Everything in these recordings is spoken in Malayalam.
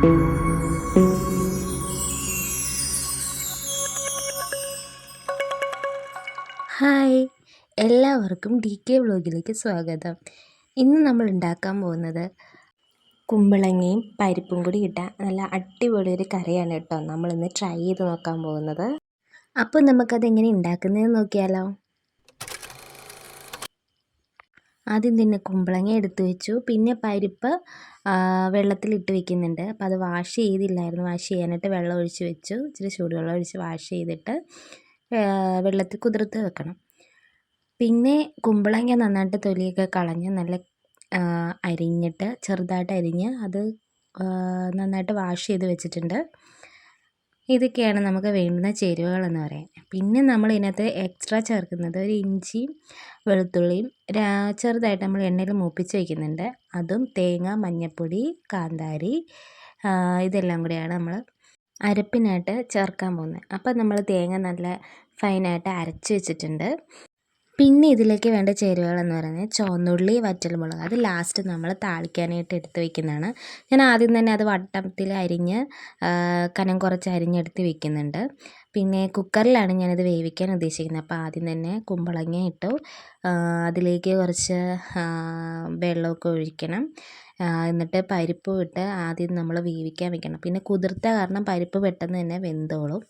ഹായ്. എല്ലാവർക്കും ഡി കെ വ്ളോഗിലേക്ക് സ്വാഗതം. ഇന്ന് നമ്മൾ ഉണ്ടാക്കാൻ പോകുന്നത് കുമ്പളങ്ങയും പരിപ്പും കൂടി ഇട്ട നല്ല അടിപൊളി ഒരു കറിയാണ് കേട്ടോ. നമ്മളിന്ന് ട്രൈ ചെയ്ത് നോക്കാൻ പോകുന്നത്. അപ്പോൾ നമുക്കത് എങ്ങനെ ഉണ്ടാക്കുന്നതെന്ന് നോക്കിയാലോ. ആദ്യം തന്നെ കുമ്പളങ്ങ എടുത്തു വെച്ചു. പിന്നെ പരിപ്പ് വെള്ളത്തിലിട്ട് വെക്കുന്നുണ്ട്. അപ്പോൾ അത് വാഷ് ചെയ്തില്ലായിരുന്നു. വാഷ് ചെയ്യാനായിട്ട് വെള്ളം ഒഴിച്ച് വെച്ചു. ഇച്ചിരി ചൂടുവെള്ളം ഒഴിച്ച് വാഷ് ചെയ്തിട്ട് വെള്ളത്തിൽ കുതിർത്ത് വെക്കണം. പിന്നെ കുമ്പളങ്ങ നന്നായിട്ട് തൊലിയൊക്കെ കളഞ്ഞ് നല്ല അരിഞ്ഞിട്ട് ചെറുതായിട്ട് അരിഞ്ഞ് അത് നന്നായിട്ട് വാഷ് ചെയ്ത് വെച്ചിട്ടുണ്ട്. ഇതൊക്കെയാണ് നമുക്ക് വേണ്ടുന്ന ചേരുവകളെന്ന് പറയാൻ. പിന്നെ നമ്മൾ ഇതിനകത്ത് എക്സ്ട്രാ ചേർക്കുന്നത് ഒരു ഇഞ്ചിയും വെളുത്തുള്ളിയും ചെറുതായിട്ട് നമ്മൾ എണ്ണയിൽ മൂപ്പിച്ച് വയ്ക്കുന്നുണ്ട് അതും തേങ്ങ മഞ്ഞൾപ്പൊടി കാന്താരി ഇതെല്ലാം കൂടിയാണ് നമ്മൾ അരപ്പിനായിട്ട് ചേർക്കാൻ പോകുന്നത്. അപ്പോൾ നമ്മൾ തേങ്ങ നല്ല ഫൈനായിട്ട് അരച്ച് വെച്ചിട്ടുണ്ട്. പിന്നെ ഇതിലേക്ക് വേണ്ട ചേരുവകളെന്ന് പറയുന്നത് ചുവന്നുള്ളി വറ്റൽമുളക്. അത് ലാസ്റ്റ് നമ്മൾ താളിക്കാനായിട്ട് എടുത്ത് വെക്കുന്നതാണ്. ഞാൻ ആദ്യം തന്നെ അത് വട്ടത്തിൽ അരിഞ്ഞ് കനം കുറച്ച് അരിഞ്ഞെടുത്ത് വെക്കുന്നുണ്ട്. പിന്നെ കുക്കറിലാണ് ഞാനത് വേവിക്കാൻ ഉദ്ദേശിക്കുന്നത്. അപ്പോൾ ആദ്യം തന്നെ കുമ്പളങ്ങ ഇട്ടു. അതിലേക്ക് കുറച്ച് വെള്ളമൊക്കെ ഒഴിക്കണം. എന്നിട്ട് പരിപ്പ് ഇട്ട് ആദ്യം നമ്മൾ വേവിക്കാൻ വെക്കണം. പിന്നെ കുതിർത്ത കാരണം പരിപ്പ് പെട്ടെന്ന് തന്നെ വെന്തോളും.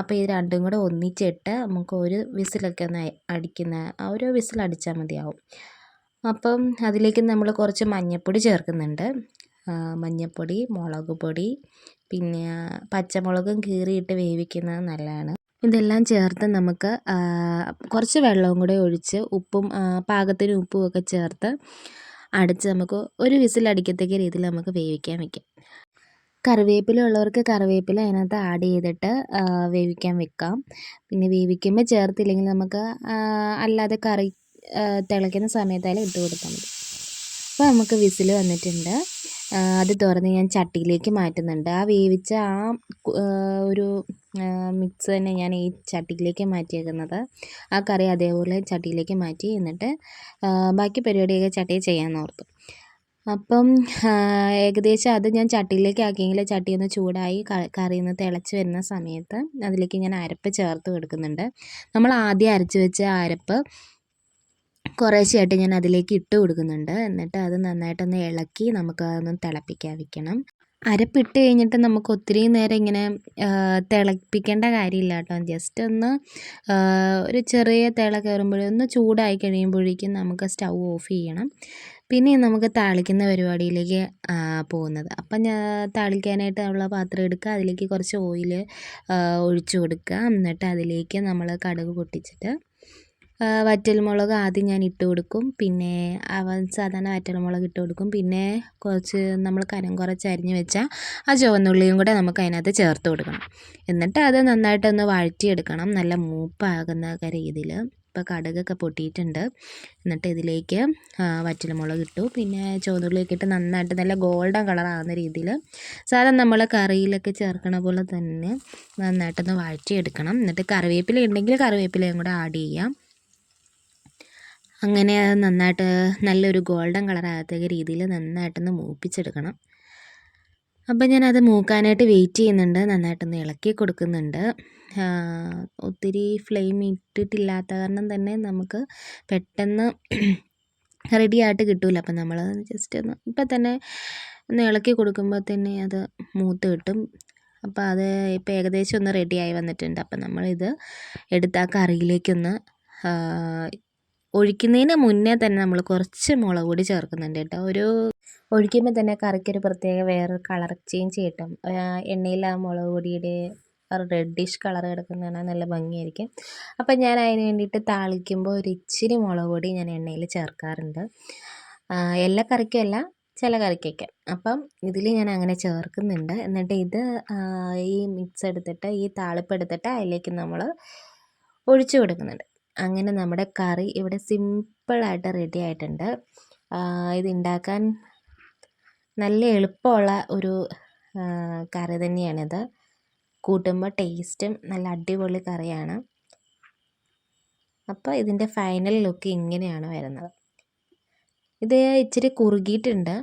അപ്പോൾ ഇത് രണ്ടും കൂടെ ഒന്നിച്ചിട്ട് നമുക്ക് ഒരു വിസിലൊക്കെ ഒന്ന് അടിക്കുന്ന ഒരു വിസിൽ അടിച്ചാൽ മതിയാവും. അപ്പം അതിലേക്ക് നമ്മൾ കുറച്ച് മഞ്ഞൾപ്പൊടി ചേർക്കുന്നുണ്ട്. മഞ്ഞൾപ്പൊടി മുളക് പൊടി പിന്നെ പച്ചമുളകും കീറിയിട്ട് വേവിക്കുന്നത് നല്ലതാണ്. ഇതെല്ലാം ചേർത്ത് നമുക്ക് കുറച്ച് വെള്ളവും കൂടെ ഒഴിച്ച് ഉപ്പും പാകത്തിന് ഉപ്പും ഒക്കെ ചേർത്ത് അടച്ച് നമുക്ക് ഒരു വിസിൽ അടിക്കത്തക്ക രീതിയിൽ നമുക്ക് വേവിക്കാൻ വെക്കാം. കറിവേപ്പില ഉള്ളവർക്ക് കറിവേപ്പില അതിനകത്ത് ആഡ് ചെയ്തിട്ട് വേവിക്കാൻ വെക്കാം. പിന്നെ വേവിക്കുമ്പോൾ ചേർത്തില്ലെങ്കിൽ നമുക്ക് അല്ലാതെ കറി തിളയ്ക്കുന്ന സമയത്തായാലും ഇട്ട് കൊടുത്താൽ മതി. അപ്പോൾ നമുക്ക് വിസിൽ വന്നിട്ടുണ്ട്. അത് തുറന്ന് ഞാൻ ചട്ടിയിലേക്ക് മാറ്റുന്നുണ്ട്. ആ വേവിച്ച ആ ഒരു മിക്സ് തന്നെ ഞാൻ ഈ ചട്ടിയിലേക്ക് മാറ്റിയേക്കുന്നത്. ആ കറി അതേപോലെ ചട്ടിയിലേക്ക് മാറ്റി എന്നിട്ട് ബാക്കി പരിപാടിയൊക്കെ ചട്ടിയിൽ ചെയ്യാമെന്ന് ഓർത്തു. അപ്പം ഏകദേശം അത് ഞാൻ ചട്ടിയിലേക്ക് ആക്കിയെങ്കിൽ ചട്ടി ഒന്ന് ചൂടായി കറി ഒന്ന് തിളച്ച് വരുന്ന സമയത്ത് അതിലേക്ക് ഞാൻ അരപ്പ് ചേർത്ത് കൊടുക്കുന്നുണ്ട്. നമ്മൾ ആദ്യം അരച്ച് വെച്ച അരപ്പ് കുറേശ്ശെയായിട്ട് ഞാൻ അതിലേക്ക് ഇട്ട് കൊടുക്കുന്നുണ്ട്. എന്നിട്ട് അത് നന്നായിട്ടൊന്ന് ഇളക്കി നമുക്ക് അതൊന്ന് തിളപ്പിക്കാൻ വെക്കണം. അരപ്പിട്ട് കഴിഞ്ഞിട്ട് നമുക്ക് ഒത്തിരി നേരം ഇങ്ങനെ തിളപ്പിക്കേണ്ട കാര്യമില്ല കേട്ടോ. ജസ്റ്റ് ഒന്ന് ഒരു ചെറിയ തിള കയറുമ്പോഴേ ഒന്ന് ചൂടായി കഴിയുമ്പോഴേക്കും നമുക്ക് സ്റ്റൗ ഓഫ് ചെയ്യണം. പിന്നെ നമുക്ക് താളിക്കുന്ന പരിപാടിയിലേക്ക് പോകുന്നത്. അപ്പം ഞാൻ താളിക്കാനായിട്ട് ഉള്ള പാത്രം എടുക്കുക. അതിലേക്ക് കുറച്ച് ഓയിൽ ഒഴിച്ചു കൊടുക്കുക. എന്നിട്ട് അതിലേക്ക് നമ്മൾ കടുക് പൊട്ടിച്ചിട്ട് വറ്റൽമുളക് ആദ്യം ഞാൻ ഇട്ട് കൊടുക്കും. പിന്നെ അവൻ സാധാരണ വറ്റൽമുളക് ഇട്ട് കൊടുക്കും. പിന്നെ കുറച്ച് നമ്മൾ കനം കുറച്ച് അരിഞ്ഞ് വെച്ച ആ ചുവന്നുള്ളിയും കൂടെ നമുക്ക് അതിനകത്ത് ചേർത്ത് കൊടുക്കണം. എന്നിട്ട് അത് നന്നായിട്ടൊന്ന് വഴറ്റിയെടുക്കണം. നല്ല മൂപ്പാകുന്ന രീതിയിൽ ഇപ്പോൾ കടുകൊക്കെ പൊട്ടിയിട്ടുണ്ട്. എന്നിട്ട് ഇതിലേക്ക് വറ്റൽമുളക് ഇട്ടു. പിന്നെ ചുവന്നുള്ളിയൊക്കെ ഇട്ട് നന്നായിട്ട് നല്ല ഗോൾഡൻ കളറാകുന്ന രീതിയിൽ സാധാരണ നമ്മൾ കറിയിലൊക്കെ ചേർക്കണ പോലെ തന്നെ നന്നായിട്ടൊന്ന് വഴറ്റിയെടുക്കണം. എന്നിട്ട് കറിവേപ്പില ഉണ്ടെങ്കിൽ കറിവേപ്പിലയും കൂടെ ആഡ് ചെയ്യാം. അങ്ങനെ നന്നായിട്ട് നല്ലൊരു ഗോൾഡൻ കളറാകത്തക്ക രീതിയിൽ നന്നായിട്ടൊന്ന് മൂപ്പിച്ചെടുക്കണം. അപ്പം ഞാനത് മൂക്കാനായിട്ട് വെയിറ്റ് ചെയ്യുന്നുണ്ട്. നന്നായിട്ടൊന്ന് ഇളക്കി കൊടുക്കുന്നുണ്ട്. ഒത്തിരി ഫ്ലെയിം ഇട്ടിട്ടില്ലാത്ത കാരണം തന്നെ നമുക്ക് പെട്ടെന്ന് റെഡി ആയിട്ട് കിട്ടില്ല അപ്പം നമ്മൾ ജസ്റ്റ് ഒന്ന് ഇപ്പം തന്നെ ഒന്ന് ഇളക്കി കൊടുക്കുമ്പോൾ തന്നെ അത് മൂത്ത് കിട്ടും. അപ്പോൾ അത് ഇപ്പോൾ ഏകദേശം ഒന്ന് റെഡിയായി വന്നിട്ടുണ്ട്. അപ്പം നമ്മളിത് എടുത്ത് ആ കറിയിലേക്കൊന്ന് ഒഴിക്കുന്നതിന് മുന്നേ തന്നെ നമ്മൾ കുറച്ച് മുളക് പൊടി ചേർക്കുന്നുണ്ട് കേട്ടോ. ഒരു ഒഴിക്കുമ്പോൾ തന്നെ കറിക്കൊരു പ്രത്യേക വേറൊരു കളർ ചേഞ്ച് കിട്ടും. എണ്ണയിൽ ആ മുളക് പൊടിയുടെ റെഡിഷ് കളർ കിടക്കുന്ന കാണാൻ നല്ല ഭംഗിയായിരിക്കും. അപ്പം ഞാൻ അതിന് വേണ്ടിയിട്ട് താളിക്കുമ്പോൾ ഒരു ഇച്ചിരി മുളക് പൊടി ഞാൻ എണ്ണയിൽ ചേർക്കാറുണ്ട്. എല്ലാ കറിക്കും അല്ല ചില കറിക്കൊക്കെ. അപ്പം ഇതിൽ ഞാൻ അങ്ങനെ ചേർക്കുന്നുണ്ട്. എന്നിട്ട് ഇത് ഈ മിക്സ് എടുത്തിട്ട് ഈ താളിപ്പ് എടുത്തിട്ട് അതിലേക്ക് നമ്മൾ ഒഴിച്ചു കൊടുക്കുന്നുണ്ട്. അങ്ങനെ നമ്മുടെ കറി ഇവിടെ സിമ്പിളായിട്ട് റെഡി ആയിട്ടുണ്ട്. ഇത് ഉണ്ടാക്കാൻ നല്ല എളുപ്പമുള്ള ഒരു കറി തന്നെയാണിത്. കൂട്ടുമ്പോൾ ടേസ്റ്റും നല്ല അടിപൊളി കറിയാണ്. അപ്പോൾ ഇതിന്റെ ഫൈനൽ ലുക്ക് ഇങ്ങനെയാണ് വരുന്നത്. ഇത് ഇച്ചിരി കുറുകിയിട്ടുണ്ട്.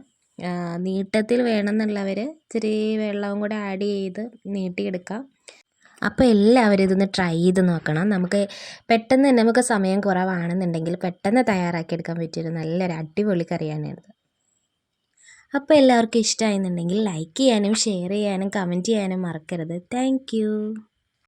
നീട്ടത്തിൽ വേണമെന്നുള്ളവർ ഇച്ചിരി വെള്ളവും കൂടെ ആഡ് ചെയ്ത് നീട്ടിയെടുക്കാം. അപ്പോൾ എല്ലാവരും ഇതൊന്ന് ട്രൈ ചെയ്ത് നോക്കണം. നമുക്ക് പെട്ടെന്ന് തന്നെ നമുക്ക് സമയം കുറവാണെന്നുണ്ടെങ്കിൽ പെട്ടെന്ന് തയ്യാറാക്കിയെടുക്കാൻ പറ്റിയൊരു നല്ലൊരു അടിപൊളി കറിയാണിത് അപ്പോൾ എല്ലാവർക്കും ഇഷ്ടമായിരുന്നുണ്ടെങ്കിൽ ലൈക്ക് ചെയ്യാനും ഷെയർ ചെയ്യാനും കമന്റ് ചെയ്യാനും മറക്കരുത്. താങ്ക്